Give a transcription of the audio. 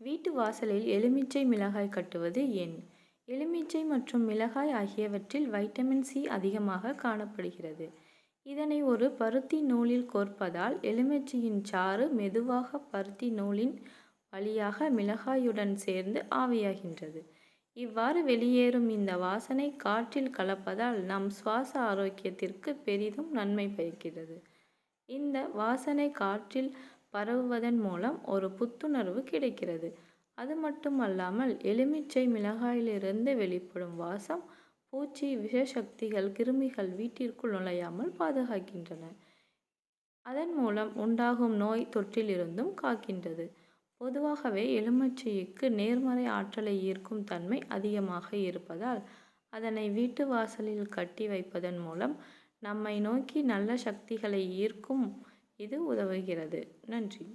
வீட்டு வாசலில் எலுமிச்சை மிளகாய் கட்டுவது ஏன்? எலுமிச்சை மற்றும் மிளகாய் ஆகியவற்றில் வைட்டமின் சி அதிகமாக காணப்படுகிறது. இதனை ஒரு பருத்தி நூலில் கோர்ப்பதால் எலுமிச்சையின் சாறு மெதுவாக பருத்தி நூலின் வழியாக மிளகாயுடன் சேர்ந்து ஆவியாகின்றது. இவ்வாறு வெளியேறும் இந்த வாசனை காற்றில் கலப்பதால் நம் சுவாச ஆரோக்கியத்திற்கு பெரிதும் நன்மை பயக்கிறது. இந்த வாசனை காற்றில் பரவுவதன் மூலம் ஒரு புத்துணர்வு கிடைக்கிறது. அது மட்டுமல்லாமல் எலுமிச்சை மிளகாயிலிருந்து வெளிப்படும் வாசம் பூச்சி விஷசக்திகள் கிருமிகள் வீட்டிற்குள் நுழையாமல் பாதுகாக்கின்றன. அதன் மூலம் உண்டாகும் நோய் தொற்றிலிருந்தும் காக்கின்றது. பொதுவாகவே எலுமிச்சைக்கு நேர்மறை ஆற்றலை ஈர்க்கும் தன்மை அதிகமாக இருப்பதால் அதனை வீட்டு வாசலில் கட்டி வைப்பதன் மூலம் நம்மை நோக்கி நல்ல சக்திகளை ஈர்க்கும் இது உதவுகிறது. நன்றி.